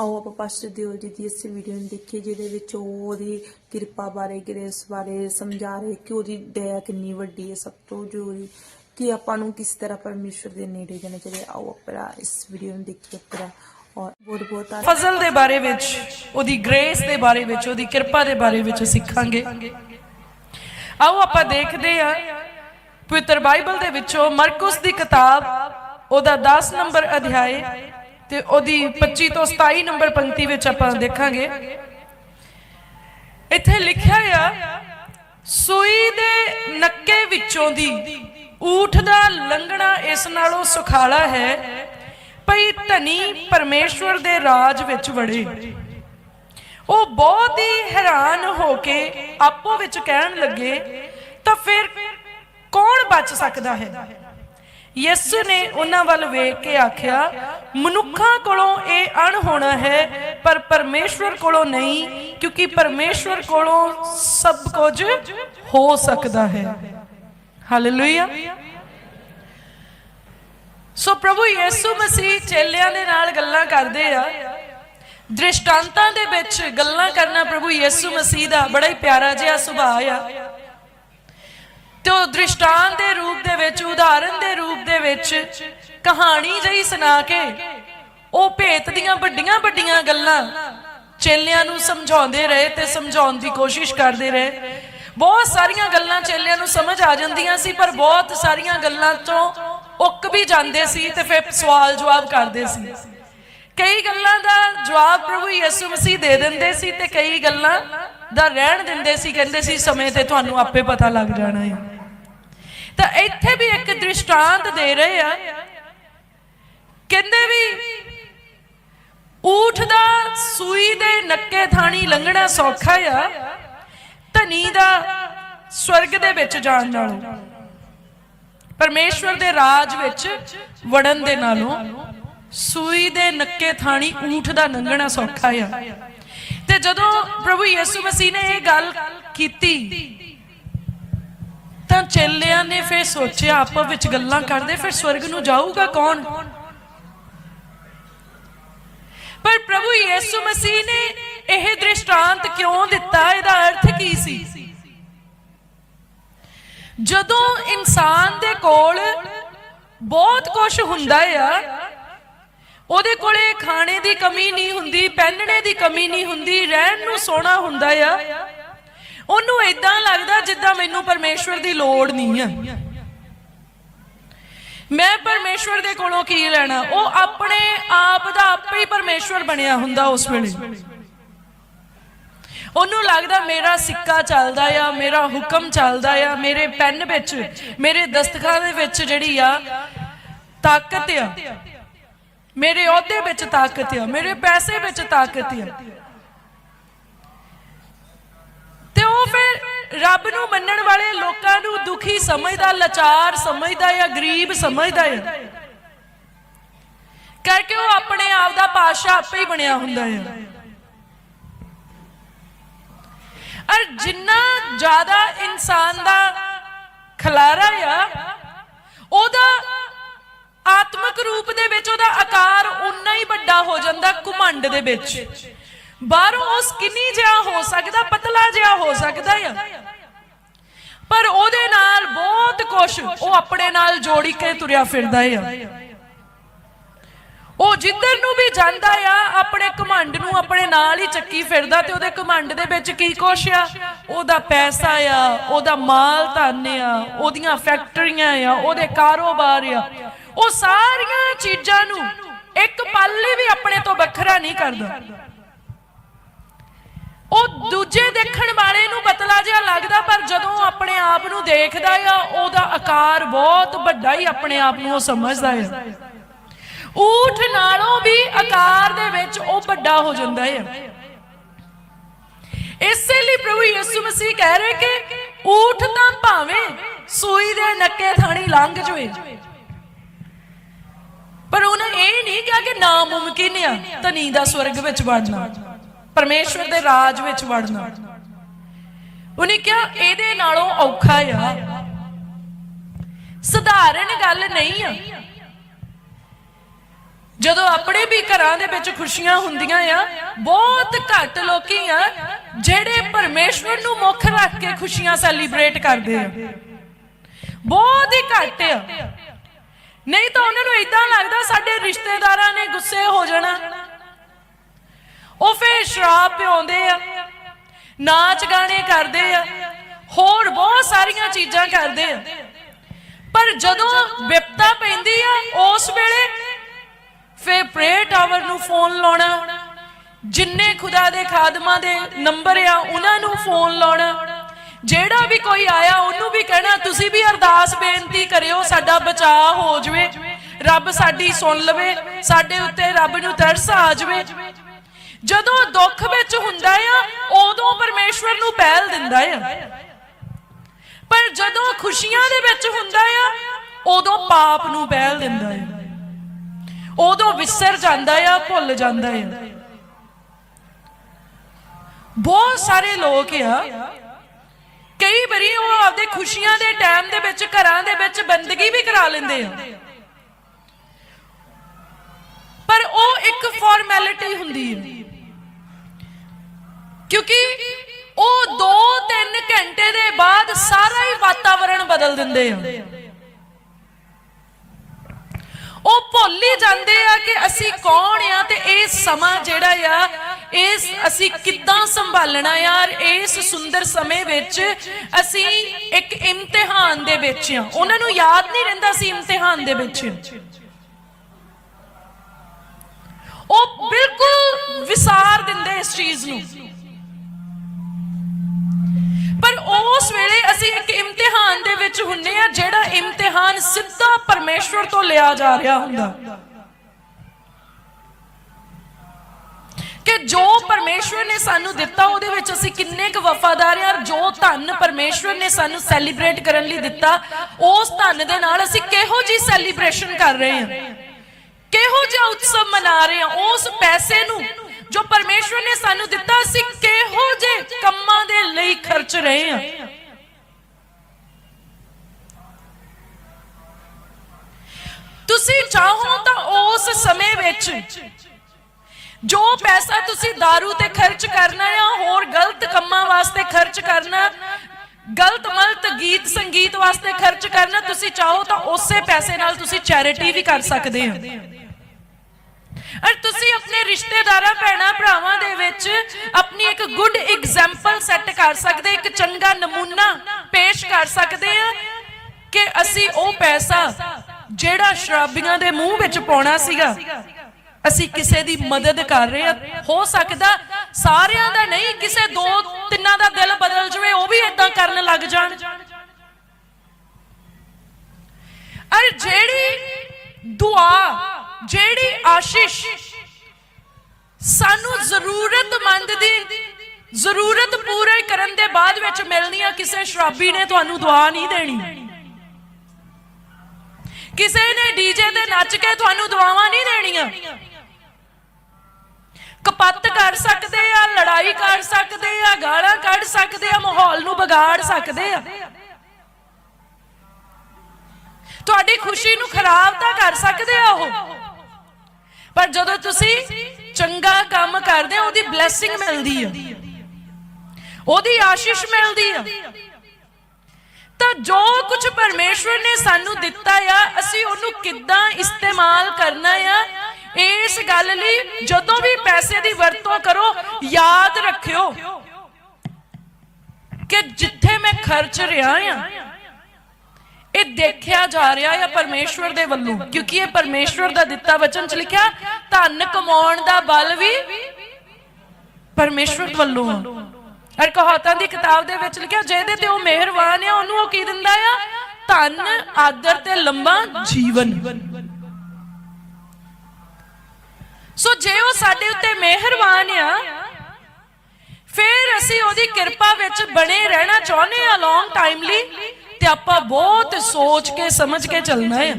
ਆਓ ਆਪਾਂ ਪਾਸਟਰ ਦਿਓਲ ਜੀ ਦੀ ਇਸ ਵੀਡੀਓ ਨੂੰ ਦੇਖੀਏ, ਜਿਹਦੇ ਵਿੱਚ ਉਹ ਉਹਦੀ ਕਿਰਪਾ ਬਾਰੇ, ਗ੍ਰੇਸ ਬਾਰੇ ਸਮਝਾ ਰਹੇ ਕਿ ਉਹਦੀ ਦਇਆ ਕਿੰਨੀ ਵੱਡੀ ਹੈ ਸਭ ਤੋਂ ਜ਼ਰੂਰੀ, ਕਿ ਆਪਾਂ ਨੂੰ ਕਿਸ ਤਰ੍ਹਾਂ ਪਰਮੇਸ਼ਰ ਦੇ ਨੇੜੇ ਜਾਣਾ ਚਾਹੀਦਾ। ਆਓ ਆਪਾਂ ਇਸ ਵੀਡੀਓ ਨੂੰ ਦੇਖੀਏ ਆਪਾਂ ਔਰ ਬਹੁਤ ਬਹੁਤ ਫਜ਼ਲ ਦੇ ਬਾਰੇ ਵਿੱਚ, ਉਹਦੀ ਗ੍ਰੇਸ ਦੇ ਬਾਰੇ ਵਿੱਚ, ਉਹਦੀ ਕਿਰਪਾ ਦੇ ਬਾਰੇ ਵਿੱਚ ਸਿੱਖਾਂਗੇ। ਆਓ ਆਪਾਂ ਦੇਖਦੇ ਹਾਂ, ਪਵਿੱਤਰ ਬਾਈਬਲ ਦੇ ਵਿੱਚੋਂ ਮਰਕਸ ਦੀ ਕਿਤਾਬ, ਉਹਦਾ 10 ਨੰਬਰ ਅਧਿਆਇ ਤੇ ਉਹਦੀ 25 ਤੋਂ 27 ਨੰਬਰ ਪੰਕਤੀ ਵਿੱਚ ਆਪਾਂ ਦੇਖਾਂਗੇ। ਇੱਥੇ ਲਿਖਿਆ ਆ, ਸੂਈ ਦੇ ਨੱਕੇ ਵਿੱਚੋਂ ਦੀ ਊਠ ਦਾ ਲੰਘਣਾ ਇਸ ਨਾਲੋਂ ਸੁਖਾਲਾ ਹੈ, ਭਈ ਧਨੀ ਪਰਮੇਸ਼ਵਰ ਦੇ ਰਾਜ ਵਿੱਚ ਵੜੇ। ਉਹ ਬਹੁਤ ਹੀ ਹੈਰਾਨ ਹੋ ਕੇ ਆਪੋ ਵਿੱਚ ਕਹਿਣ ਲੱਗੇ, ਤਾਂ ਫਿਰ ਕੌਣ ਬਚ ਸਕਦਾ ਹੈ? ਯਿਸੂ ਨੇ ਉਹਨਾਂ ਵੱਲ ਵੇਖ ਕੇ ਆਖਿਆ, ਮਨੁੱਖਾਂ ਕੋਲੋਂ ਇਹ ਅਣ ਹੋਣਾ ਹੈ, ਪਰ ਪਰਮੇਸ਼ਵਰ ਕੋਲੋਂ ਨਹੀਂ, ਕਿਉਂਕਿ ਪਰਮੇਸ਼ਵਰ ਕੋਲੋਂ ਸਭ ਕੁਝ ਹੋ ਸਕਦਾ ਹੈ। ਹਾਲੇਲੂਇਆ ਸੋ ਪ੍ਰਭੂ ਯਿਸੂ ਮਸੀਹ ਚੇਲਿਆਂ ਦੇ ਨਾਲ ਗੱਲਾਂ ਕਰਦੇ ਆ। ਦ੍ਰਿਸ਼ਟਾਂਤਾਂ ਦੇ ਵਿੱਚ ਗੱਲਾਂ ਕਰਨਾ ਪ੍ਰਭੂ ਯਿਸੂ ਮਸੀਹ ਦਾ ਬੜਾ ਹੀ ਪਿਆਰਾ ਜਿਹਾ ਸੁਭਾਅ ਆ। ਤੇ ਉਹ ਦ੍ਰਿਸ਼ਟਾਂਤ ਦੇ ਰੂਪ ਦੇ ਵਿੱਚ, ਉਦਾਹਰਨ ਦੇ ਰੂਪ ਦੇ ਵਿੱਚ ਕਹਾਣੀ ਜਿਹੀ ਸੁਣਾ ਕੇ ਉਹ ਭੇਤ ਦੀਆਂ ਵੱਡੀਆਂ ਵੱਡੀਆਂ ਗੱਲਾਂ ਚੇਲਿਆਂ ਨੂੰ ਸਮਝਾਉਂਦੇ ਰਹੇ ਤੇ ਸਮਝਾਉਣ ਦੀ ਕੋਸ਼ਿਸ਼ ਕਰਦੇ ਰਹੇ। ਬਹੁਤ ਸਾਰੀਆਂ ਗੱਲਾਂ ਚੇਲਿਆਂ ਨੂੰ ਸਮਝ ਆ ਜਾਂਦੀਆਂ ਸੀ, ਪਰ ਬਹੁਤ ਸਾਰੀਆਂ ਗੱਲਾਂ ਤੋਂ ਉੱਕ ਵੀ ਜਾਂਦੇ ਸੀ ਤੇ ਫਿਰ ਸਵਾਲ ਜਵਾਬ ਕਰਦੇ ਸੀ। ਕਈ ਗੱਲਾਂ ਦਾ ਜਵਾਬ ਪ੍ਰਭੂ ਯਿਸੂ ਮਸੀਹ ਦੇ ਦਿੰਦੇ ਸੀ ਤੇ ਕਈ ਗੱਲਾਂ ਦਾ ਰਹਿਣ ਦਿੰਦੇ ਸੀ, ਕਹਿੰਦੇ ਸੀ, ਸਮੇਂ ਤੇ ਤੁਹਾਨੂੰ ਆਪੇ ਪਤਾ ਲੱਗ ਜਾਣਾ ਹੈ ਤਾਂ ਇੱਥੇ ਵੀ ਇੱਕ ਦ੍ਰਿਸ਼ਟਾਂਤ ਦੇ ਰਹੇ ਆ। ਕਹਿੰਦੇ ਵੀ ਊਠ ਦਾ ਸੂਈ ਦੇ ਨੱਕੇ ਥਾਣੀ ਲੰਘਣਾ ਸੌਖਾ ਆ, ਧਨੀ ਦਾ ਸਵਰਗ ਦੇ ਵਿੱਚ ਜਾਣ ਨਾਲੋਂ। ਪਰਮੇਸ਼ਵਰ ਦੇ ਰਾਜ ਵਿੱਚ ਵੜਨ ਦੇ ਨਾਲੋਂ ਸੂਈ ਦੇ ਨੱਕੇ ਥਾਣੀ ਊਠ ਦਾ ਲੰਘਣਾ ਸੌਖਾ ਆ। ਤੇ ਜਦੋਂ ਪ੍ਰਭੂ ਯਿਸੂ ਮਸੀਹ ਨੇ ਇਹ ਗੱਲ ਕੀਤੀ, ਤਾਂ ਚੇਲਿਆਂ ਨੇ ਫਿਰ ਸੋਚਿਆ, ਆਪਸ ਵਿੱਚ ਗੱਲਾਂ ਕਰਦੇ, ਫਿਰ ਸਵਰਗ ਨੂੰ ਜਾਊਗਾ ਕੌਣ? ਪਰ ਪ੍ਰਭੂ ਯਿਸੂ ਮਸੀਹ ਨੇ ਇਹ ਦ੍ਰਿਸ਼ਟਾਂਤ ਕਿਉਂ ਦਿੱਤਾ? ਇਹਦਾ ਅਰਥ ਕੀ ਸੀ? ਜਦੋਂ ਇਨਸਾਨ ਦੇ ਕੋਲ ਬਹੁਤ ਕੁਝ ਹੁੰਦਾ ਆ ਉਹਦੇ ਕੋਲੇ ਖਾਣੇ ਦੀ ਕਮੀ ਨਹੀਂ ਹੁੰਦੀ, ਪਹਿਨਣੇ ਦੀ ਕਮੀ ਨਹੀਂ ਹੁੰਦੀ, ਰਹਿਣ ਨੂੰ ਸੋਹਣਾ ਹੁੰਦਾ ਆ। ਉਹਨੂੰ ਇਦਾਂ ਲੱਗਦਾ ਜਿੱਦਾਂ ਮੈਨੂੰ ਪਰਮੇਸ਼ਵਰ ਦੀ ਲੋੜ ਨਹੀਂ ਆ। ਮੈਂ ਪਰਮੇਸ਼ਵਰ ਦੇ ਕੋਲੋਂ ਕੀ ਲੈਣਾ? ਉਹ ਆਪਣੇ ਆਪ ਦਾ ਆਪੇ ਹੀ ਪਰਮੇਸ਼ਵਰ ਬਣਿਆ ਹੁੰਦਾ ਉਸ ਵੇਲੇ। ਉਹਨੂੰ ਲੱਗਦਾ ਮੇਰਾ ਸਿੱਕਾ ਚੱਲਦਾ ਆ, ਮੇਰਾ ਹੁਕਮ ਚੱਲਦਾ ਆ, ਮੇਰੇ ਪੈਨ ਵਿੱਚ, ਮੇਰੇ ਦਸਤਖਾਂ ਦੇ ਵਿੱਚ ਜਿਹੜੀ ਆ ਤਾਕਤ ਆ। ਮੇਰੇ ਅਹੁਦੇ ਵਿੱਚ ਤਾਕਤ ਆ, ਮੇਰੇ ਪੈਸੇ ਵਿੱਚ ਤਾਕਤ ਆ। ਤੇ ਉਹ ਫਿਰ ਰੱਬ ਨੂੰ ਮੰਨਣ ਵਾਲੇ ਲੋਕਾਂ ਨੂੰ ਦੁਖੀ ਸਮਝਦਾ, ਲਾਚਾਰ ਸਮਝਦਾ ਜਾਂ ਗਰੀਬ ਸਮਝਦਾ ਆ। ਕਰਕੇ ਉਹ ਆਪਣੇ ਆਪ ਦਾ ਪਾਸ਼ਾ ਆਪੇ ਹੀ ਬਣਿਆ ਹੁੰਦਾ ਆ। ਔਰ ਜਿੰਨਾ ਜ਼ਿਆਦਾ ਇਨਸਾਨ ਦਾ ਖਲਾਰਾ ਆ, ਉਹਦਾ ਆਤਮਿਕ ਰੂਪ ਦੇ ਦੇ ਵਿੱਚ। ਬਾਹਰੋਂ ਉਹ ਸਕਿਨੀ ਜਿਹਾ ਹੋ ਸਕਦਾ, ਪਤਲਾ ਜਿਹਾ ਹੋ ਸਕਦਾ ਆ। ਪਰ ਉਹਦੇ ਨਾਲ ਬਹੁਤ ਕੁਝ ਉਹ ਆਪਣੇ ਨਾਲ ਜੋੜੀ ਕੇ ਤੁਰਿਆ ਫਿਰਦਾ ਆ। ਉਹ ਜਿੱਧਰ ਨੂੰ ਵੀ ਜਾਂਦਾ ਆ, ਆਪਣੇ ਘਮੰਡ ਨੂੰ ਆਪਣੇ ਨਾਲ ਹੀ ਚੱਕੀ ਫਿਰਦਾ ਤੇ ਉਹਦੇ ਘਮੰਡ ਦੇ ਵਿੱਚ ਕੀ ਕੁਛ ਆ? ਉਹਦਾ ਪੈਸਾ ਆ, ਉਹਦਾ ਮਾਲ ਧਨ ਆ, ਉਹਦੀਆਂ ਫੈਕਟਰੀਆਂ ਆ, ਉਹਦੇ ਕਾਰੋਬਾਰ ਆ। ਉਹ ਸਾਰੀਆਂ ਚੀਜ਼ਾਂ ਨੂੰ ਇੱਕ ਪਲ ਲਈ ਵੀ ਆਪਣੇ ਤੋਂ ਵੱਖਰਾ ਨਹੀਂ ਕਰਦਾ। ਉਹ ਦੂਜੇ ਦੇਖਣ ਵਾਲੇ ਨੂੰ ਪਤਲਾ ਜਿਹਾ ਲੱਗਦਾ, ਪਰ ਜਦੋਂ ਆਪਣੇ ਆਪ ਨੂੰ ਦੇਖਦਾ ਆ, ਉਹਦਾ ਆਕਾਰ ਬਹੁਤ ਵੱਡਾ ਹੀ ਆਪਣੇ ਆਪ ਨੂੰ ਉਹ ਸਮਝਦਾ ਆ। ਊਠ ਨਾਲੋਂ ਵੀ ਆਕਾਰ ਦੇ ਵਿੱਚ ਉਹ ਵੱਡਾ ਹੋ ਜਾਂਦਾ ਹੈ ਇਸੇ ਲਈ ਪ੍ਰਭੂ ਯਿਸੂ ਮਸੀਹ ਕਹਿ ਰਹੇ ਕਿ ਊਠ ਤਾਂ ਭਾਵੇਂ ਸੂਈ ਦੇ ਨੱਕੇ ਥਾਣੀ ਲੰਘ ਜਵੇ ਪਰ ਉਹਨੇ ਇਹ ਨਹੀਂ ਕਿਹਾ ਕਿ ਨਾ ਮੁਮਕਿਨ ਆ, ਧਨੀ ਦਾ ਸਵਰਗ ਵਿੱਚ ਵੜਨਾ, ਪਰਮੇਸ਼ਵਰ ਦੇ ਰਾਜ ਵਿੱਚ ਵੜਨਾ। ਉਹਨੇ ਕਿਹਾ, ਇਹਦੇ ਨਾਲੋਂ ਔਖਾ ਆ। ਸਧਾਰਨ ਗੱਲ ਨਹੀਂ ਆ। ਜਦੋਂ ਆਪਣੇ ਵੀ ਘਰਾਂ ਦੇ ਵਿੱਚ ਖੁਸ਼ੀਆਂ ਹੁੰਦੀਆਂ ਆ, ਬਹੁਤ ਘੱਟ ਲੋਕੀ ਆ, ਜਿਹੜੇ ਪਰਮੇਸ਼ਵਰ ਨੂੰ ਮੁੱਖ ਰੱਖ ਕੇ ਖੁਸ਼ੀਆਂ ਸੈਲੀਬ੍ਰੇਟ ਕਰਦੇ ਆ। ਬਹੁਤ ਹੀ ਘੱਟ ਆ। ਨਹੀਂ ਤਾਂ ਉਹਨਾਂ ਨੂੰ ਇਦਾਂ ਲੱਗਦਾ ਸਾਡੇ ਰਿਸ਼ਤੇਦਾਰਾਂ ਨੇ ਗੁੱਸੇ ਹੋ ਜਾਣਾ। ਉਹ ਫੇਰ ਸ਼ਰਾਬ ਪਿਉਂਦੇ ਆ, ਨਾਚ ਗਾਣੇ ਕਰਦੇ ਆ, ਹੋਰ ਬਹੁਤ ਸਾਰੀਆਂ ਚੀਜ਼ਾਂ ਕਰਦੇ ਆ। ਪਰ ਜਦੋਂ ਵਿਪਤਾ ਪੈਂਦੀ ਆ ਉਸ ਵੇਲੇ, ਫੇਰ ਪ੍ਰੇ ਟਾਵਰ ਨੂੰ ਫੋਨ ਲਾਉਣਾ, ਜਿੰਨੇ ਖੁਦਾ ਦੇ ਖਾਦਮਾਂ ਦੇ ਨੰਬਰ ਆ ਉਹਨਾਂ ਨੂੰ ਫੋਨ ਲਾਉਣਾ। ਜਿਹੜਾ ਵੀ ਕੋਈ ਆਇਆ, ਉਹਨੂੰ ਵੀ ਕਹਿਣਾ, ਤੁਸੀਂ ਵੀ ਅਰਦਾਸ ਬੇਨਤੀ ਕਰਿਓ, ਸਾਡਾ ਬਚਾਅ ਹੋ ਜਾਵੇ। ਰੱਬ ਸਾਡੀ ਸੁਣ ਲਵੇ, ਸਾਡੇ ਉੱਤੇ ਰੱਬ ਨੂੰ ਤਰਸ ਆ ਜਵੇ। ਜਦੋਂ ਦੁੱਖ ਵਿੱਚ ਹੁੰਦਾ ਆ, ਉਦੋਂ ਪਰਮੇਸ਼ਵਰ ਨੂੰ ਪਹਿਲ ਦਿੰਦਾ ਆ। ਪਰ ਜਦੋਂ ਖੁਸ਼ੀਆਂ ਦੇ ਵਿੱਚ ਹੁੰਦਾ ਆ, ਉਦੋਂ ਪਾਪ ਨੂੰ ਪਹਿਲ ਦਿੰਦਾ ਆ। ਉਦੋਂ ਵਿਸਰ ਜਾਂਦਾ ਆ, ਭੁੱਲ ਜਾਂਦਾ ਆ। ਬਹੁਤ ਸਾਰੇ ਲੋਕ ਆ ਕਈ ਵਾਰੀ ਉਹ ਆਪਦੇ ਖੁਸ਼ੀਆਂ ਦੇ ਟਾਈਮ ਦੇ ਵਿੱਚ, ਘਰਾਂ ਦੇ ਵਿੱਚ ਬੰਦਗੀ ਵੀ ਕਰਾ ਲੈਂਦੇ ਆ। ਪਰ ਉਹ ਇੱਕ ਫਾਰਮੈਲਿਟੀ ਹੁੰਦੀ ਹੈ ਕਿਉਂਕਿ ਉਹ 2-3 ਘੰਟੇ ਦੇ ਬਾਅਦ ਸਾਰਾ ਹੀ ਵਾਤਾਵਰਣ ਬਦਲ ਦਿੰਦੇ ਆ। ਉਹ ਭੁੱਲ ਹੀ ਜਾਂਦੇ ਆ ਕਿ ਅਸੀਂ ਕੌਣ ਆ ਤੇ ਇਹ ਸਮਾਂ ਜਿਹੜਾ ਆ ਇਸ ਅਸੀਂ ਕਿੱਦਾਂ ਸੰਭਾਲਣਾ ਯਾਰ? ਇਸ ਸੁੰਦਰ ਸਮੇਂ ਵਿੱਚ ਅਸੀਂ ਇੱਕ ਇਮਤਿਹਾਨ ਦੇ ਵਿੱਚ ਆ ਉਹਨਾਂ ਨੂੰ ਯਾਦ ਨਹੀਂ ਰਹਿੰਦਾ ਸੀ ਇਮਤਿਹਾਨ ਦੇ ਵਿੱਚ। ਉਹ ਬਿਲਕੁਲ ਵਿਸਾਰ ਦਿੰਦੇ ਇਸ ਚੀਜ਼ ਨੂੰ। ਪਰ ਉਸ ਵੇਲੇ ਅਸੀਂ ਇੱਕ ਇਮਤਿਹਾਨ ਦੇ ਵਿੱਚ ਹੁੰਨੇ ਆ ਜਿਹੜਾ ਇਮਤਿਹਾਨ ਸਿੱਧਾ ਪਰਮੇਸ਼ਵਰ ਤੋਂ ਲਿਆ ਜਾ ਰਿਹਾ ਹੁੰਦਾ। ਕਿ ਜੋ ਪਰਮੇਸ਼ਵਰ ਨੇ ਸਾਨੂੰ ਦਿੱਤਾ, ਉਹਦੇ ਵਿੱਚ ਅਸੀਂ ਕਿੰਨੇ ਕੁ ਵਫਾਦਾਰ ਹਾਂ ਜੋ ਧਨ ਪਰਮੇਸ਼ਵਰ ਨੇ ਸਾਨੂੰ ਸੈਲੀਬ੍ਰੇਟ ਕਰਨ ਲਈ ਦਿੱਤਾ, ਉਸ ਧਨ ਦੇ ਨਾਲ ਅਸੀਂ ਕਿਹੋ ਜੀ ਸੈਲੀਬ੍ਰੇਸ਼ਨ ਕਰ ਰਹੇ ਹਾਂ? ਕਿਹੋ ਜਿਹਾ ਉਤਸਵ ਮਨਾ ਰਹੇ ਹਾਂ? ਉਸ ਪੈਸੇ ਨੂੰ ਜੋ ਪਰਮੇਸ਼ਵਰ ਨੇ ਸਾਨੂੰ ਦਿੱਤਾ, ਅਸੀਂ ਕਿਹੋ ਜੇ ਕੰਮਾਂ ਦੇ ਲਈ ਖਰਚ ਰਹੇ ਹਾਂ? ਤੁਸੀਂ ਚਾਹੋ ਤਾਂ ਉਸ ਸਮੇਂ ਵਿੱਚ ਜੋ ਪੈਸਾ ਤੁਸੀਂ दारू ਤੇ ਖਰਚ ਕਰਨਾ ਆ, ਹੋਰ ਗਲਤ ਕੰਮਾਂ ਵਾਸਤੇ ਖਰਚ ਕਰਨਾ, ਗਲਤ ਮਲਤ ਗੀਤ ਸੰਗੀਤ ਵਾਸਤੇ ਖਰਚ ਕਰਨਾ, ਤੁਸੀਂ ਚਾਹੋ ਤਾਂ ਉਸੇ ਪੈਸੇ ਨਾਲ ਤੁਸੀਂ ਚੈਰਿਟੀ ਵੀ ਕਰ ਸਕਦੇ ਹੋ। ਔਰ ਤੁਸੀਂ ਆਪਣੇ ਰਿਸ਼ਤੇਦਾਰਾਂ, ਭੈਣਾਂ, ਭਰਾਵਾਂ ਦੇ ਵਿੱਚ ਆਪਣੀ ਇੱਕ ਗੁੱਡ ਐਗਜ਼ਾਮਪਲ ਸੈੱਟ ਕਰ ਸਕਦੇ, ਇੱਕ ਚੰਗਾ ਨਮੂਨਾ ਪੇਸ਼ ਕਰ ਸਕਦੇ ਆ ਕਿ ਅਸੀਂ ਉਹ ਪੈਸਾ ਜਿਹੜਾ ਸ਼ਰਾਬੀਆਂ ਦੇ ਮੂੰਹ ਵਿੱਚ ਪਾਉਣਾ ਸੀਗਾ ਅਸੀਂ ਕਿਸੇ ਦੀ ਮਦਦ ਕਰ ਰਹੇ ਹਾਂ। ਹੋ ਸਕਦਾ ਸਾਰਿਆਂ ਦਾ ਨਹੀਂ, ਕਿਸੇ ਦੋ ਤਿੰਨਾਂ ਦਾ ਦਿਲ ਬਦਲ ਜਵੇ, ਉਹ ਵੀ ਇਦਾਂ ਕਰਨ ਲੱਗ ਜਾਣ। ਅਰ ਜਿਹੜੀ ਦੁਆ, ਜਿਹੜੀ ਆਸ਼ੀਸ਼ ਸਾਨੂੰ ਜ਼ਰੂਰਤਮੰਦ ਦੀ, ਜ਼ਰੂਰਤ ਪੂਰੀ ਕਰਨ ਦੇ ਬਾਅਦ ਵਿੱਚ ਮਿਲਣੀ ਆ, ਕਿਸੇ ਸ਼ਰਾਬੀ ਨੇ ਤੁਹਾਨੂੰ ਦੁਆ ਨਹੀਂ ਦੇਣੀ। ਕਿਸੇ ਨੇ ਡੀਜੇ ਤੇ ਨੱਚ ਕੇ ਤੁਹਾਨੂੰ ਦੁਆਵਾਂ ਨਹੀਂ ਦੇਣੀਆਂ। ਕਪੱਤ ਕਰ ਸਕਦੇ ਆ, ਲੜਾਈ ਕਰ ਸਕਦੇ ਆ, ਗਾਲਾਂ ਕੱਢ ਸਕਦੇ ਆ, ਮਾਹੌਲ ਨੂੰ ਵਿਗਾੜ ਸਕਦੇ ਆ। ਤੁਹਾਡੀ ਖੁਸ਼ੀ ਨੂੰ ਖਰਾਬ ਤਾਂ ਕਰ ਸਕਦੇ ਆ ਉਹ। ਪਰ ਜਦੋਂ ਤੁਸੀਂ ਚੰਗਾ ਕੰਮ ਕਰਦੇ ਹੋ, ਉਹਦੀ ਬਲੇਸਿੰਗ ਮਿਲਦੀ ਆ। ਉਹਦੀ ਆਸ਼ੀਸ਼ ਮਿਲਦੀ ਆ। ਤਾਂ ਜੋ ਕੁਝ ਪਰਮੇਸ਼ਵਰ ਨੇ ਸਾਨੂੰ ਦਿੱਤਾ ਆ, ਅਸੀਂ ਉਹਨੂੰ ਕਿੱਦਾਂ ਇਸਤੇਮਾਲ ਕਰਨਾ ਆ ਇਸ ਗੱਲ ਲਈ ਜਦੋਂ ਵੀ ਪੈਸੇ ਦੀ ਵਰਤੋਂ ਕਰੋ, ਯਾਦ ਰੱਖਿਓ ਕਿ ਜਿੱਥੇ ਮੈਂ ਖਰਚ ਰਿਹਾ ਆ, ਇਹ ਦੇਖਿਆ ਜਾ ਰਿਹਾ ਹੈ ਪਰਮੇਸ਼ਵਰ ਦੇ ਵੱਲੋਂ। ਕਿਉਂਕਿ ਇਹ ਪਰਮੇਸ਼ਵਰ ਦਾ ਦਿੱਤਾ ਵਚਨ ਚ ਲਿਖਿਆ, ਧਨ ਕਮਾਉਣ ਦਾ ਬਲ ਵੀ ਪਰਮੇਸ਼ਵਰ ਵੱਲੋਂ। ਆ ਅਰ ਕਹਾਤਾਂ ਦੀ ਕਿਤਾਬ ਦੇ ਵਿੱਚ ਲਿਖਿਆ, ਜਿਹਦੇ ਤੇ ਉਹ ਮਿਹਰਬਾਨ ਆ, ਉਹਨੂੰ ਉਹ ਕੀ ਦਿੰਦਾ ਆ? ਧਨ, ਆਦਰ ਤੇ ਲੰਬਾ ਜੀਵਨ। ਸੋ ਜੇ ਉਹ ਸਾਡੇ ਉੱਤੇ ਮਿਹਰਬਾਨ ਆ, ਫਿਰ ਅਸੀਂ ਉਹਦੀ ਕਿਰਪਾ ਵਿੱਚ ਬਣੇ ਰਹਿਣਾ ਚਾਹੁੰਦੇ ਆ ਲੌਂਗ ਟਾਈਮ ਲਈ, ਤੇ ਆਪਾਂ ਬਹੁਤ ਸੋਚ ਕੇ, ਸਮਝ ਕੇ ਚੱਲਣਾ ਹੈ।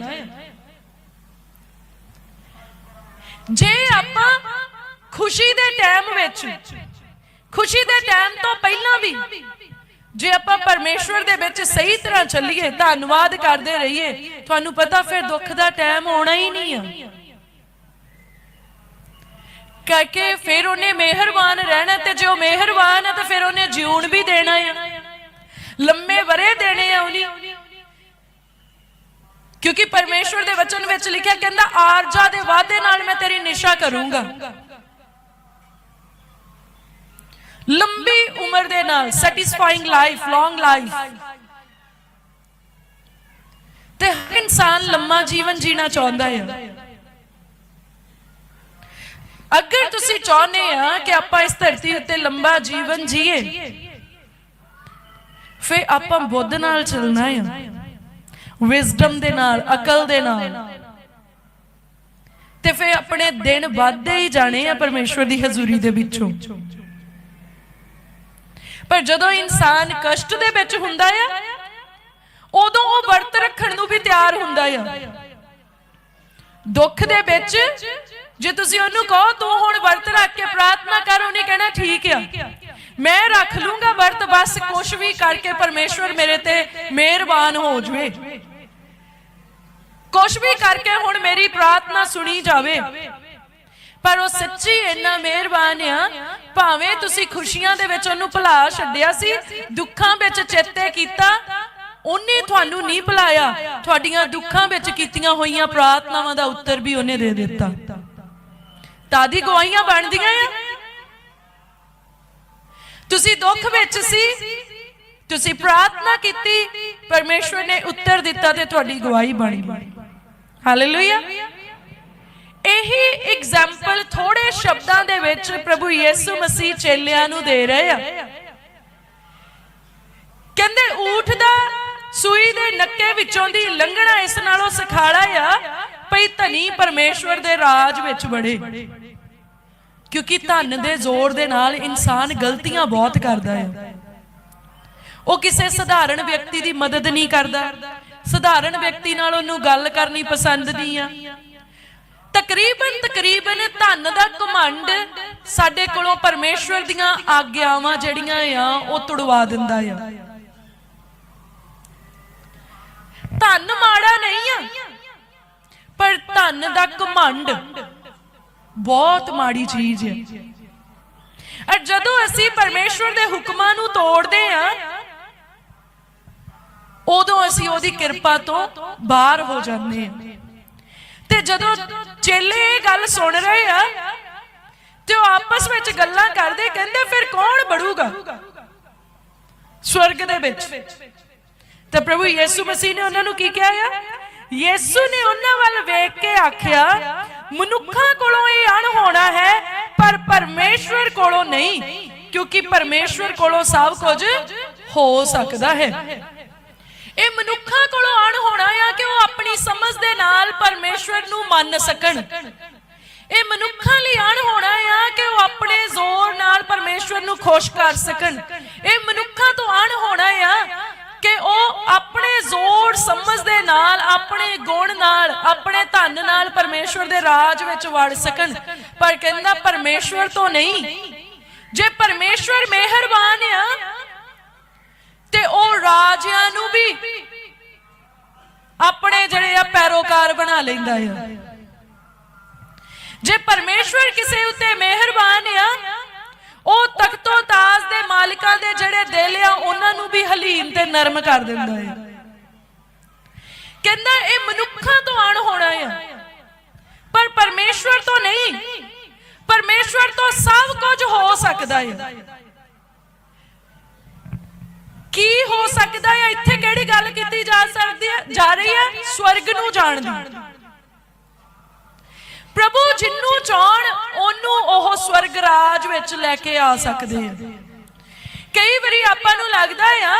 ਜੇ ਆਪਾਂ ਖੁਸ਼ੀ ਦੇ ਟਾਈਮ ਵਿੱਚ, ਖੁਸ਼ੀ ਦੇ ਟਾਈਮ ਤੋਂ ਪਹਿਲਾਂ ਵੀ, ਜੇ ਆਪਾਂ ਪਰਮੇਸ਼ਵਰ ਦੇ ਵਿੱਚ ਸਹੀ ਤਰ੍ਹਾਂ ਚੱਲੀਏ, ਧੰਨਵਾਦ ਕਰਦੇ ਰਹੀਏ, ਤੁਹਾਨੂੰ ਪਤਾ ਫਿਰ ਦੁੱਖ ਦਾ ਟਾਈਮ ਆਉਣਾ ਹੀ ਨਹੀਂ ਆ। ਕਰਕੇ ਫਿਰ ਉਹਨੇ ਮਿਹਰਬਾਨ ਰਹਿਣਾ ਤੇ ਜੇ ਮਿਹਰਬਾਨ ਹੈ ਤਾਂ ਫਿਰ ਉਹਨੇ ਜਿਉਣ ਵੀ ਦੇਣਾ ਆ। ਲੰਮੇ ਵਰੇ ਦੇਣੇ ਆ ਉਹਨੀ। ਕਿਉਂਕਿ ਪਰਮੇਸ਼ਵਰ ਦੇ ਵਚਨ ਵਿੱਚ ਲਿਖਿਆ ਕਹਿੰਦਾ, ਆਰਜਾ ਦੇ ਵਾਅਦੇ ਨਾਲ ਮੈਂ ਤੇਰੀ ਨਿਸ਼ਾ ਕਰੂੰਗਾ। ਲੰਬੀ ਉਮਰ ਦੇ ਨਾਲ ਸੈਟੀਸਫਾਈਂਗ ਲਾਈਫ ਲੌਂਗ ਲਾਈਫ ਤੇ ਹਰ ਇਨਸਾਨ ਲੰਮਾ ਜੀਵਨ ਜੀਣਾ ਚਾਹੁੰਦਾ ਹੈ ਅਗਰ ਤੁਸੀਂ ਚਾਹੁੰਦੇ ਆ ਕਿ ਆਪਾਂ ਇਸ ਧਰਤੀ ਉੱਤੇ ਲੰਬਾ ਜੀਵਨ ਜੀਏ ਫੇ ਆਪਾਂ ਬੁੱਧ ਨਾਲ ਚੱਲਣਾ ਹੈ ਵਿਜ਼ਡਮ ਦੇ ਨਾਲ, ਅਕਲ ਦੇ ਨਾਲ। ਤੇ ਫੇ ਆਪਣੇ ਦਿਨ ਵੱਧਦੇ ਹੀ ਜਾਣੇ ਆ ਪਰਮੇਸ਼ਵਰ ਦੀ ਹਜ਼ੂਰੀ ਦੇ ਵਿੱਚੋਂ। ਪਰ ਜਦੋਂ ਇਨਸਾਨ ਕਸ਼ਟ ਦੇ ਵਿੱਚ ਹੁੰਦਾ ਆ, ਉਦੋਂ ਉਹ ਵਰਤ ਰੱਖਣ ਨੂੰ ਵੀ ਤਿਆਰ ਹੁੰਦਾ ਆ। ਦੁੱਖ ਦੇ ਵਿੱਚ ਜੇ ਤੁਸੀਂ ਉਹਨੂੰ ਕਹੋ, ਤੂੰ ਹੁਣ ਵਰਤ ਰੱਖ ਕੇ ਪ੍ਰਾਰਥਨਾ ਕਰ, ਉਹਨੇ ਕਹਿਣਾ, ਠੀਕ ਆ। ਮੈਂ ਰੱਖ ਲੂੰਗਾ ਵਰਤ, ਬਸ ਕੁਛ ਵੀ ਕਰਕੇ ਪਰਮੇਸ਼ਵਰ ਮੇਰੇ ਤੇ ਮਿਹਰਬਾਨ ਹੋ ਜਵੇ। ਕੁਛ ਵੀ ਕਰਕੇ ਹੁਣ ਮੇਰੀ ਪ੍ਰਾਰਥਨਾ ਸੁਣੀ ਜਾਵੇ। ਪਰ ਉਹ ਸੱਚੀ ਇੰਨਾ ਮਿਹਰਬਾਨ ਆ, ਭਾਵੇਂ ਤੁਸੀਂ ਖੁਸ਼ੀਆਂ ਦੇ ਵਿੱਚ ਉਹਨੂੰ ਭੁਲਾ ਛੱਡਿਆ ਸੀ, ਦੁੱਖਾਂ ਵਿੱਚ ਚੇਤੇ ਕੀਤਾ, ਉਹਨੇ ਤੁਹਾਨੂੰ ਨਹੀਂ ਭੁਲਾਇਆ। ਤੁਹਾਡੀਆਂ ਦੁੱਖਾਂ ਵਿੱਚ ਕੀਤੀਆਂ ਹੋਈਆਂ ਪ੍ਰਾਰਥਨਾਵਾਂ ਦਾ ਉੱਤਰ ਵੀ ਉਹਨੇ ਦੇ ਦਿੱਤਾ। ਤਾਦੀ ਗਵਾਹੀਆਂ ਬਣਦੀਆਂ ਆ? ਤੁਸੀਂ ਦੁੱਖ ਵਿੱਚ ਸੀ? ਤੁਸੀਂ ਪ੍ਰਾਰਥਨਾ ਕੀਤੀ, ਪਰਮੇਸ਼ਵਰ ਨੇ ਉੱਤਰ ਦਿੱਤਾ ਤੇ ਤੁਹਾਡੀ ਗਵਾਹੀ ਬਣ ਹਾਲੇਲੂਇਆ ਇਹੀ ਐਗਜ਼ਾਮਪਲ ਥੋੜੇ ਸ਼ਬਦਾਂ ਦੇ ਵਿੱਚ ਪ੍ਰਭੂ ਯੀਸੂ ਮਸੀਹ ਚੇਲਿਆਂ ਨੂੰ ਦੇ ਰਹੇ ਆ। ਕਹਿੰਦੇ ਊਠ ਦਾ ਸੂਈ ਦੇ ਨੱਕੇ ਵਿੱਚੋਂ ਦੀ ਲੰਘਣਾ ਇਸ ਨਾਲੋਂ ਸਖਾਲਾ ਆ, ਭਈ ਧਨੀ ਪਰਮੇਸ਼ਵਰ ਦੇ ਰਾਜ ਵਿੱਚ ਵੜੇ। ਕਿਉਂਕਿ ਧਨ ਦੇ ਜ਼ੋਰ ਦੇ ਨਾਲ ਇਨਸਾਨ ਗਲਤੀਆਂ ਬਹੁਤ ਕਰਦਾ ਹੈ। ਉਹ ਕਿਸੇ ਸਧਾਰਨ ਵਿਅਕਤੀ ਦੀ ਮਦਦ ਨਹੀਂ ਕਰਦਾ। ਸਧਾਰਨ ਵਿਅਕਤੀ ਨਾਲ ਉਹਨੂੰ ਗੱਲ ਕਰਨੀ ਪਸੰਦ ਨਹੀਂ ਆ। ਤਕਰੀਬਨ ਤਕਰੀਬਨ ਧਨ ਦਾ ਘਮੰਡ ਸਾਡੇ ਕੋਲੋਂ ਪਰਮੇਸ਼ਵਰ ਦੀਆਂ ਆਗਿਆਵਾਂ ਜਿਹੜੀਆਂ ਆ, ਉਹ ਤੁੜਵਾ ਦਿੰਦਾ ਆ। ਧਨ ਮਾੜਾ ਨਹੀਂ ਆ, ਪਰ ਧਨ ਦਾ ਘਮੰਡ ਬਹੁਤ ਮਾੜੀ ਚੀਜ਼ ਹੈ। ਅਰ ਜਦੋਂ ਅਸੀਂ ਪਰਮੇਸ਼ਵਰ ਦੇ ਹੁਕਮਾਂ ਨੂੰ ਤੋੜਦੇ ਆ ਉਦੋਂ ਅਸੀਂ ਉਹਦੀ ਕਿਰਪਾ ਤੋਂ ਬਾਹਰ ਹੋ ਜਾਂਦੇ ਆ ਤੇ ਜਦੋਂ ਚੇਲੇ ਇਹ ਗੱਲ ਸੁਣ ਰਹੇ ਆ, ਤੇ ਉਹ ਆਪਸ ਵਿੱਚ ਗੱਲਾਂ ਕਰਦੇ, ਕਹਿੰਦੇ ਫਿਰ ਕੌਣ ਬੜੂਗਾ ਸਵਰਗ ਦੇ ਵਿੱਚ। ਤਾਂ ਪ੍ਰਭੂ ਯੀਸੂ ਮਸੀਹ ਨੇ ਉਹਨਾਂ ਨੂੰ ਕੀ ਕਿਹਾ ਆ? ਯੀਸੂ ਨੇ ਉਹਨਾਂ ਵੱਲ ਵੇਖ ਕੇ ਆਖਿਆ ਮਨੁੱਖਾਂ ਕੋਲੋਂ ਇਹ ਅਣ ਹੋਣਾ ਹੈ, ਪਰ ਪਰਮੇਸ਼ਵਰ ਕੋਲੋਂ ਨਹੀਂ, ਕਿਉਂਕਿ ਪਰਮੇਸ਼ਵਰ ਕੋਲੋਂ ਸਭ ਕੁਝ ਹੋ ਸਕਦਾ ਹੈ। ਇਹ ਮਨੁੱਖਾਂ ਕੋਲੋਂ ਅਣ ਆ ਕਿ ਉਹ ਆਪਣੀ ਸਮਝ ਦੇ ਨਾਲ ਪਰਮੇਸ਼ਵਰ ਨੂੰ ਮੰਨ ਸਕਣ। ਇਹ ਮਨੁੱਖਾਂ ਲਈ ਅਣ ਹੋਣਾ ਆ ਕਿ ਉਹ ਆਪਣੇ ਜ਼ੋਰ ਨਾਲ ਪਰਮੇਸ਼ਵਰ ਨੂੰ ਖੁਸ਼ ਕਰ ਸਕਣ। ਇਹ ਮਨੁੱਖਾਂ ਤੋਂ ਅਣ ਹੋਣਾ ਆ ਕਿ ਉਹ ਆਪਣੇ ਜ਼ੋਰ ਸਮਝ ਦੇ ਨਾਲ, ਆਪਣੇ ਗੁਣ ਨਾਲ, ਆਪਣੇ ਧਨ ਨਾਲ ਪਰਮੇਸ਼ਵਰ ਦੇ ਰਾਜ ਵਿੱਚ ਵੜ ਸਕਣ। ਪਰ ਕਹਿੰਦਾ, ਪਰਮੇਸ਼ਵਰ ਤੋਂ ਨਹੀਂ। ਜੇ ਪਰਮੇਸ਼ਵਰ ਮਿਹਰਬਾਨ ਆ, ਤੇ ਉਹ ਰਾਜਿਆਂ ਨੂੰ ਵੀ ਆਪਣੇ ਜਿਹੜੇ ਆ ਪੈਰੋਕਾਰ ਬਣਾ ਲੈਂਦਾ ਆ। ਜੇ ਪਰਮੇਸ਼ਵਰ ਕਿਸੇ ਉੱਤੇ ਮਿਹਰਬਾਨ ਆ ਉਹ ਤਖਤੋ ਤਾਜ ਦੇ ਮਾਲਿਕਾਂ ਦੇ ਜਿਹੜੇ ਦਿਲ ਆ, ਉਹਨਾਂ ਨੂੰ ਵੀ ਹਲੀਮ ਤੇ ਨਰਮ ਕਰ ਦਿੰਦਾ ਹੈ ਕਹਿੰਦਾ, ਇਹ ਮਨੁੱਖਾਂ ਤੋਂ ਅਣ ਹੋਣਾ ਆ। ਪਰ ਪਰਮੇਸ਼ਵਰ ਤੋਂ ਨਹੀਂ। ਪਰਮੇਸ਼ਵਰ ਤੋਂ ਸਭ ਕੁਝ ਹੋ ਸਕਦਾ ਹੈ ਕੀ ਹੋ ਸਕਦਾ ਹੈ ਇੱਥੇ ਕਿਹੜੀ ਗੱਲ ਕੀਤੀ ਜਾ ਸਕਦੀ ਹੈ ਜਾ ਰਹੀ ਹੈ ਸਵਰਗ ਨੂੰ ਜਾਣ ਦੀ। ਪ੍ਰਭੂ ਜਿੰਨੂੰ ਚਾਹਣ, ਉਹਨੂੰ ਉਹ ਸਵਰਗ ਰਾਜ ਵਿੱਚ ਲੈ ਕੇ ਆ ਸਕਦੇ ਆ। ਕਈ ਵਾਰੀ ਆਪਾਂ ਨੂੰ ਲੱਗਦਾ ਆ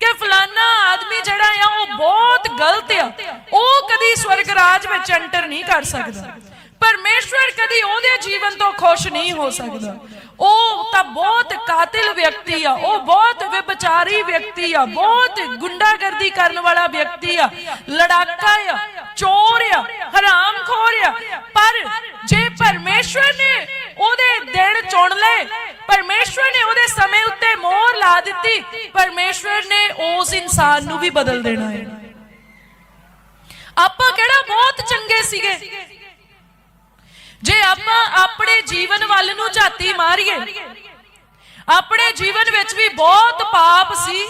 ਕਿ ਫਲਾਨਾ ਆਦਮੀ ਜਿਹੜਾ ਆ, ਉਹ ਬਹੁਤ ਗਲਤ ਆ। ਉਹ ਕਦੀ ਸਵਰਗ ਰਾਜ ਵਿੱਚ ਐਂਟਰ ਨਹੀਂ ਕਰ ਸਕਦਾ। ਪਰਮੇਸ਼ਵਰ ਕਦੀ ਉਹਦੇ ਜੀਵਨ ਤੋਂ ਖੁਸ਼ ਨਹੀਂ ਹੋ ਸਕਦਾ। ਉਹ ਤਾਂ ਬਹੁਤ ਕਾਤਿਲ ਵਿਅਕਤੀ ਆ। ਉਹ ਬਹੁਤ ਵਿਭਚਾਰੀ ਵਿਅਕਤੀ ਆ। ਬਹੁਤ ਗੁੰਡਾਗਰਦੀ ਕਰਨ ਵਾਲਾ ਵਿਅਕਤੀ ਆ। ਲੜਾਕਾ ਆ। ਚੋਰ ਆ ਹਰਾਮਖੋਰ ਆ ਪਰ ਜੇ ਪਰਮੇਸ਼ਵਰ ਨੇ ਉਹਦੇ ਦਿਨ ਚੁਣ ਲਏ, ਪਰਮੇਸ਼ਵਰ ਨੇ ਉਹਦੇ ਸਮੇਂ ਉੱਤੇ ਮੋਹਰ ਲਾ ਦਿੱਤੀ, ਪਰਮੇਸ਼ਵਰ ਨੇ ਉਸ ਇਨਸਾਨ ਨੂੰ ਵੀ ਬਦਲ ਦੇਣਾ ਹੈ। ਆਪਾਂ ਕਿਹੜਾ ਬਹੁਤ ਚੰਗੇ ਸੀਗੇ? ਜੇ ਆਪਾਂ ਆਪਣੇ ਜੀਵਨ ਵੱਲ ਨੂੰ ਝਾਤੀ ਮਾਰੀਏ, ਆਪਣੇ ਜੀਵਨ ਵਿੱਚ ਵੀ ਬਹੁਤ ਪਾਪ ਸੀ,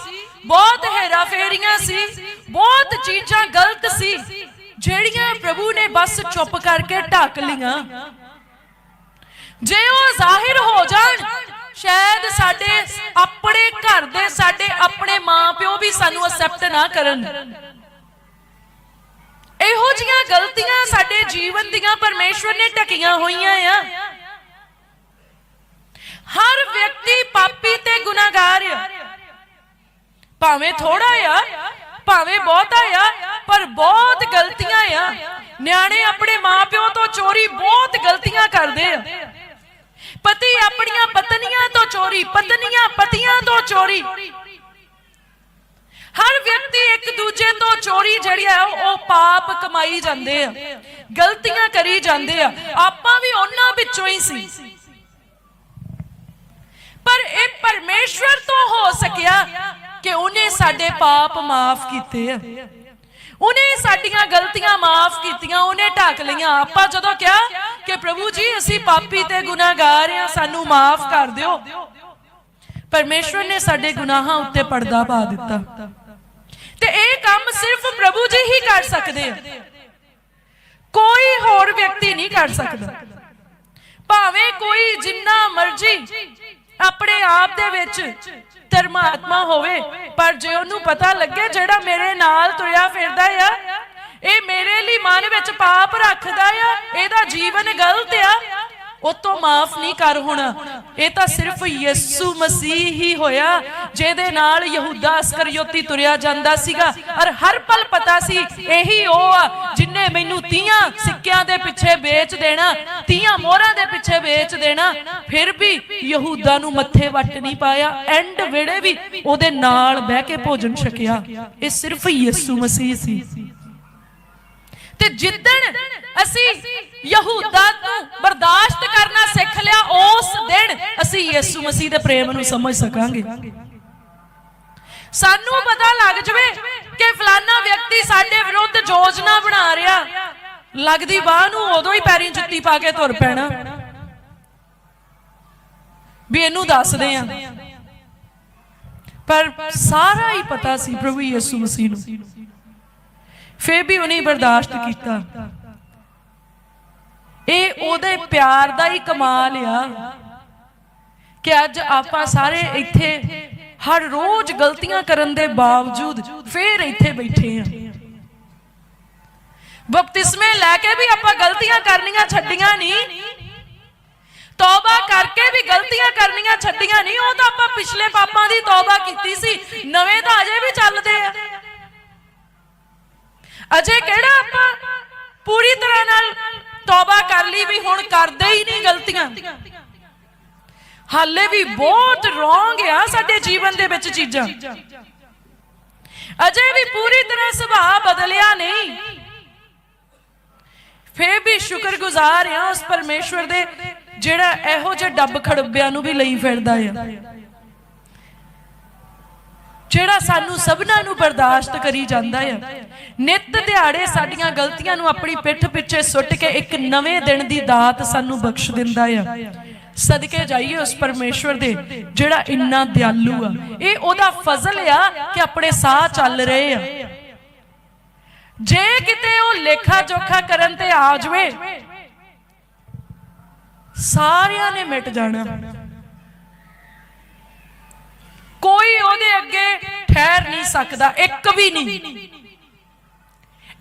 ਬਹੁਤ ਹੇਰਾਫੇਰੀਆਂ ਸੀ, ਬਹੁਤ ਚੀਜ਼ਾਂ ਗਲਤ ਸੀ ਜਿਹੜੀਆਂ ਪ੍ਰਭੂ ਨੇ ਬਸ ਚੁੱਪ ਕਰਕੇ ਢੱਕ ਲੀਆਂ। ਜੇ ਉਹ ਜ਼ਾਹਿਰ ਹੋ ਜਾਣ, ਸ਼ਾਇਦ ਸਾਡੇ ਆਪਣੇ ਘਰ ਦੇ ਸਾਡੇ ਆਪਣੇ ਮਾਪਿਓ ਵੀ ਸਾਨੂੰ ਅਸੈਪਟ ਨਾ ਕਰਨ। ਇਹੋ ਜੀਆਂ ਗਲਤੀਆਂ ਸਾਡੇ ਜੀਵਨ ਦੀਆਂ ਪਰਮੇਸ਼ਵਰ ਨੇ ਢਕੀਆਂ ਹੋਈਆਂ ਆ। ਹਰ ਵਿਅਕਤੀ ਪਾਪੀ ਤੇ ਗੁਨਾਹਗਾਰ ਆ। ਭਾਵੇਂ ਥੋੜਾ ਆ, ਭਾਵੇਂ ਬਹੁਤਾ ਆ ਪਰ ਬਹੁਤ ਗਲਤੀਆਂ ਆ। ਨਿਆਣੇ ਆਪਣੇ ਮਾਪਿਓ ਤੋਂ ਚੋਰੀ ਬਹੁਤ ਗਲਤੀਆਂ ਕਰਦੇ ਆ। ਪਤੀ ਆਪਣੀਆਂ ਪਤਨੀਆਂ ਤੋਂ ਚੋਰੀ, ਪਤਨੀਆਂ ਪਤੀਆਂ ਤੋਂ ਚੋਰੀ। ਹਰ ਵਿਅਕਤੀ ਇੱਕ ਦੂਜੇ ਤੋਂ ਚੋਰੀ ਜਿਹੜੀ ਆ, ਉਹ ਪਾਪ ਕਮਾਈ ਜਾਂਦੇ ਆ। ਗਲਤੀਆਂ ਕਰੀ ਜਾਂਦੇ ਆ। ਆਪਾਂ ਵੀ ਉਹਨਾਂ ਵਿੱਚੋਂ ਹੀ ਸੀ। ਪਰ ਇਹ ਪਰਮੇਸ਼ਵਰ ਤੋਂ ਹੋ ਸਕਿਆ ਕਿ ਉਹਨੇ ਸਾਡੇ ਪਾਪ ਮਾਫ ਕੀਤੇ ਆ। ਉਹਨੇ ਸਾਡੀਆਂ ਗਲਤੀਆਂ ਮਾਫ ਕੀਤੀਆਂ, ਉਹਨੇ ਢੱਕ ਲਈਆਂ। ਆਪਾਂ ਜਦੋਂ ਕਿਹਾ ਕਿ ਪ੍ਰਭੂ ਜੀ, ਅਸੀਂ ਪਾਪੀ ਤੇ ਗੁਨਾਹਗਾਰ ਆ ਸਾਨੂੰ ਮਾਫ ਕਰ ਦਿਓ। ਪਰਮੇਸ਼ਵਰ ਨੇ ਸਾਡੇ ਗੁਨਾਹਾਂ ਉੱਤੇ ਪਰਦਾ ਪਾ ਦਿੱਤਾ। ਤੇ ਇਹ ਕੰਮ ਸਿਰਫ ਪ੍ਰਭੂ ਜੀ ਹੀ ਕਰ ਸਕਦੇ ਆ। ਕੋਈ ਹੋਰ ਵਿਅਕਤੀ ਨਹੀਂ ਕਰ ਸਕਦਾ। ਭਾਵੇਂ ਕੋਈ ਜਿੰਨਾ ਮਰਜ਼ੀ ਆਪਣੇ ਆਪ ਦੇ ਵਿੱਚ ਧਰਮਾਤਮਾ ਹੋਵੇ। ਪਰ ਜੇ ਉਹਨੂੰ ਪਤਾ ਲੱਗੇ ਜਿਹੜਾ ਮੇਰੇ ਨਾਲ ਤੁਰਿਆ ਫਿਰਦਾ ਆ, ਇਹ ਮੇਰੇ ਲਈ ਮਨ ਵਿੱਚ ਪਾਪ ਰੱਖਦਾ ਆ, ਇਹਦਾ ਜੀਵਨ ਗਲਤ ਆ ਉਹ ਤੋਂ ਮਾਫ ਨਹੀਂ ਕਰ ਹੋਣਾ। ਇਹ ਤਾਂ ਸਿਰਫ ਯਿਸੂ ਮਸੀਹ ਹੀ ਹੋਇਆ ਜਿਹਦੇ ਨਾਲ ਯਹੂਦਾ ਅਸਕਰਯੋਤੀ ਤੁਰਿਆ ਜਾਂਦਾ ਸੀਗਾ। ਔਰ ਹਰ ਪਲ ਪਤਾ ਸੀ ਇਹੀ ਉਹ ਆ ਜਿਨੇ ਮੈਨੂੰ 30 ਸਿੱਕਿਆਂ ਦੇ ਪਿੱਛੇ ਵੇਚ ਦੇਣਾ 30 ਮੋਹਰਾਂ ਦੇ ਪਿੱਛੇ ਵੇਚ ਦੇਣਾ ਫਿਰ ਵੀ ਯਹੂਦਾ ਨੂੰ ਮੱਥੇ ਵੱਟ ਨਹੀਂ ਪਾਇਆ ਐਂਡ ਵੇੜੇ ਵੀ ਉਹਦੇ ਨਾਲ ਬਹਿ ਕੇ ਭੋਜਨ ਛਕਿਆ। ਇਹ ਸਿਰਫ ਯਿਸੂ ਮਸੀਹ ਸੀ। ਤੇ ਜਿੱਦਣ ਅਸੀਂ ਯਹੂਦਾ ਨੂੰ ਬਰਦਾਸ਼ਤ ਕਰਨਾ ਸਿੱਖ ਲਿਆ, ਉਸ ਦਿਨ ਅਸੀਂ ਯਿਸੂ ਮਸੀਹ ਦੇ ਪ੍ਰੇਮ ਨੂੰ ਸਮਝ ਸਕਾਂਗੇ। ਸਾਨੂੰ ਪਤਾ ਲੱਗ ਜਵੇ ਕਿ ਫਲਾਨਾ ਵਿਅਕਤੀ ਸਾਡੇ ਵਿਰੁੱਧ ਯੋਜਨਾ ਬਣਾ ਰਿਹਾ। ਲੱਗਦੀ ਬਾਹ ਨੂੰ ਉਦੋਂ ਹੀ ਪੈਰੀਂ ਜੁੱਤੀ ਪਾ ਕੇ ਤੁਰ ਪੈਣਾ। ਵੀ ਇਹਨੂੰ ਦੱਸਦੇ ਆ। ਪਰ ਸਾਰਾ ਹੀ ਪਤਾ ਸੀ ਪ੍ਰਭੂ ਯਿਸੂ ਮਸੀਹ ਨੂੰ। ਫੇਰ ਵੀ ਉਹਨੇ ਬਰਦਾਸ਼ਤ ਕੀਤਾ। ਇਹ ਉਹਦੇ ਪਿਆਰ ਦਾ ਹੀ ਕਮਾਲ ਆ ਕਿ ਅੱਜ ਆਪਾਂ ਸਾਰੇ ਇੱਥੇ ਹਰ ਰੋਜ਼ ਗਲਤੀਆਂ ਕਰਨ ਦੇ ਬਾਵਜੂਦ ਫੇਰ ਇੱਥੇ ਬੈਠੇ ਆ। ਬਪਤਿਸਮੇ ਲੈ ਕੇ ਵੀ ਆਪਾਂ ਗਲਤੀਆਂ ਕਰਨੀਆਂ ਛੱਡੀਆਂ ਨਹੀਂ। ਤੌਬਾ ਕਰਕੇ ਵੀ ਗਲਤੀਆਂ ਕਰਨੀਆਂ ਛੱਡੀਆਂ ਨਹੀਂ, ਉਹ ਤਾਂ ਆਪਾਂ ਪਿਛਲੇ ਪਾਪਾਂ ਦੀ ਤੌਬਾ ਕੀਤੀ ਸੀ, ਨਵੇਂ ਤਾਂ ਅਜੇ ਵੀ ਚੱਲਦੇ ਆ। ਅਜੇ ਕਿਹੜਾ ਆਪਾਂ ਪੂਰੀ ਤਰ੍ਹਾਂ ਨਾਲ ਤੌਬਾ ਕਰ ਲਈ ਵੀ ਹੁਣ ਕਰਦੇ ਹੀ ਨਹੀਂ ਗਲਤੀਆਂ। ਹਾਲੇ ਵੀ ਬਹੁਤ ਰੋਂਗ ਆ ਸਾਡੇ ਜੀਵਨ ਦੇ ਵਿੱਚ ਚੀਜ਼ਾਂ। ਅਜੇ ਵੀ ਪੂਰੀ ਤਰ੍ਹਾਂ ਸੁਭਾਅ ਬਦਲਿਆ ਨਹੀਂ। ਫੇਰ ਵੀ ਸ਼ੁਕਰਗੁਜ਼ਾਰ ਆ ਉਸ ਪਰਮੇਸ਼ਵਰ ਦੇ ਜਿਹੜਾ ਇਹੋ ਜਿਹੇ ਡੱਬ ਖੜਬਿਆਂ ਨੂੰ ਵੀ ਲਈ ਫਿਰਦਾ ਆ। ਜਿਹੜਾ ਸਾਨੂੰ ਸਭਨਾਂ ਨੂੰ ਬਰਦਾਸ਼ਤ ਕਰੀ ਜਾਂਦਾ ਆ। ਨਿਤ ਦਿਹਾੜੇ ਸਾਡੀਆਂ ਗਲਤੀਆਂ ਨੂੰ ਆਪਣੀ ਪਿੱਠ ਪਿੱਛੇ ਸੁੱਟ ਕੇ ਇੱਕ ਨਵੇਂ ਦਿਨ ਦੀ ਦਾਤ ਸਾਨੂੰ ਬਖਸ਼ ਦਿੰਦਾ ਆ। ਸਦਕੇ ਜਾਈਏ ਉਸ ਪਰਮੇਸ਼ਵਰ ਦੇ, ਜਿਹੜਾ ਇੰਨਾ ਦਿਆਲੂ ਆ। ਇਹ ਉਹਦਾ ਫਜ਼ਲ ਆ ਕਿ ਆਪਣੇ ਸਾਹ ਚੱਲ ਰਹੇ ਆ। ਜੇ ਕਿਤੇ ਉਹ ਲੇਖਾ ਜੋਖਾ ਕਰਨ ਤੇ ਆ ਜਾਵੇ, ਸਾਰਿਆਂ ਨੇ ਮਿਟ ਜਾਣਾ। ਕੋਈ ਉਹਦੇ ਅੱਗੇ ਠਹਿਰ ਨਹੀਂ ਸਕਦਾ, ਇੱਕ ਵੀ ਨਹੀਂ।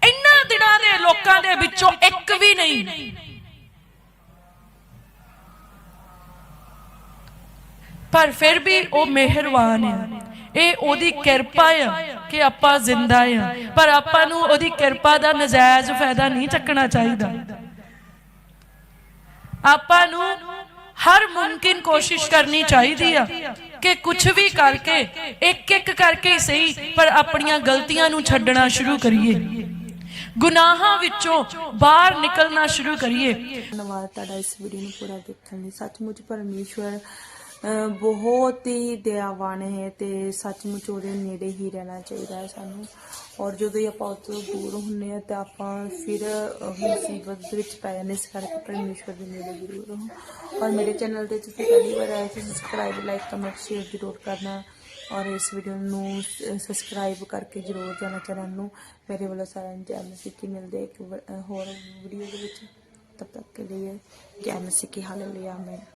ਇੰਨਾ ਦਿਨਾਂ ਦੇ ਲੋਕਾਂ ਦੇ ਵਿੱਚੋਂ ਇੱਕ ਵੀ ਨਹੀਂ। ਪਰ ਫਿਰ ਵੀ ਉਹ ਮਿਹਰਬਾਨ ਆ। ਇਹ ਉਹਦੀ ਕਿਰਪਾ ਆ ਕਿ ਆਪਾਂ ਜ਼ਿੰਦਾ ਆ। ਪਰ ਆਪਾਂ ਨੂੰ ਉਹਦੀ ਕਿਰਪਾ ਦਾ ਨਜਾਇਜ਼ ਫਾਇਦਾ ਨਹੀਂ ਚੱਕਣਾ ਚਾਹੀਦਾ। ਆਪਾਂ ਨੂੰ ਹਰ ਮੁਮਕਿਨ ਕੋਸ਼ਿਸ਼ ਕਰਨੀ ਚਾਹੀਦੀ ਆ ਕਿ ਕੁਝ ਵੀ ਕਰਕੇ ਇੱਕ ਇੱਕ ਕਰਕੇ ਸਹੀ, ਪਰ ਆਪਣੀਆਂ ਗਲਤੀਆਂ ਨੂੰ ਛੱਡਣਾ ਸ਼ੁਰੂ ਕਰੀਏ। ਗੁਨਾਹਾਂ ਵਿੱਚੋਂ ਬਾਹਰ ਨਿਕਲਣਾ ਸ਼ੁਰੂ ਕਰੀਏ। ਧੰਨਵਾਦ ਤੁਹਾਡਾ ਇਸ ਵੀਡੀਓ ਨੂੰ ਪੂਰਾ ਦੇਖਣ ਲਈ। ਸੱਚਮੁੱਚ ਪਰਮੇਸ਼ਵਰ ਬਹੁਤ ਹੀ ਦਇਆਵਾਨ ਹੈ ਤੇ ਸੱਚਮੁੱਚ ਉਹਦੇ ਨੇੜੇ ਹੀ ਰਹਿਣਾ ਚਾਹੀਦਾ ਹੈ ਸਾਨੂੰ। ਔਰ ਜਦੋਂ ਹੀ ਆਪਾਂ ਉਹ ਤੋਂ ਦੂਰ ਹੁੰਨੇ ਆ ਤਾਂ ਆਪਾਂ ਫਿਰ ਮੁਸੀਬਤ ਦੇ ਵਿੱਚ ਪੈ ਜਾਂਦੇ ਇਸ ਕਰਕੇ ਪਰਮੇਸ਼ਵਰ ਦੇ ਨੇੜੇ ਜ਼ਰੂਰ ਰਹੋ। ਔਰ ਮੇਰੇ ਚੈਨਲ ਤੇ ਤੁਸੀਂ ਪਹਿਲੀ ਵਾਰ ਆਏ ਤਾਂ ਸਬਸਕ੍ਰਾਈਬ ਲਾਈਕ ਕਮੈਂਟ ਸ਼ੇਅਰ ਜ਼ਰੂਰ ਕਰਨਾ। ਔਰ ਇਸ ਵੀਡੀਓ ਨੂੰ ਸਬਸਕ੍ਰਾਈਬ ਕਰਕੇ ਜ਼ਰੂਰ ਜਾਣਾ ਚੈਨਲ ਨੂੰ। ਮੇਰੇ ਵੱਲੋਂ ਸਾਰਿਆਂ ਨੂੰ ਜੈ ਮਸੀਹ ਕੀ ਮਿਲਦੇ ਇੱਕ ਹੋਰ ਵੀਡੀਓ ਦੇ ਵਿੱਚ। ਤਬ ਤੱਕ ਕੇ ਲਈ ਜੈ ਮਸੀਹ ਕੀ, ਹਾਲੇਲੂਇਆ, ਆਮੇਨ।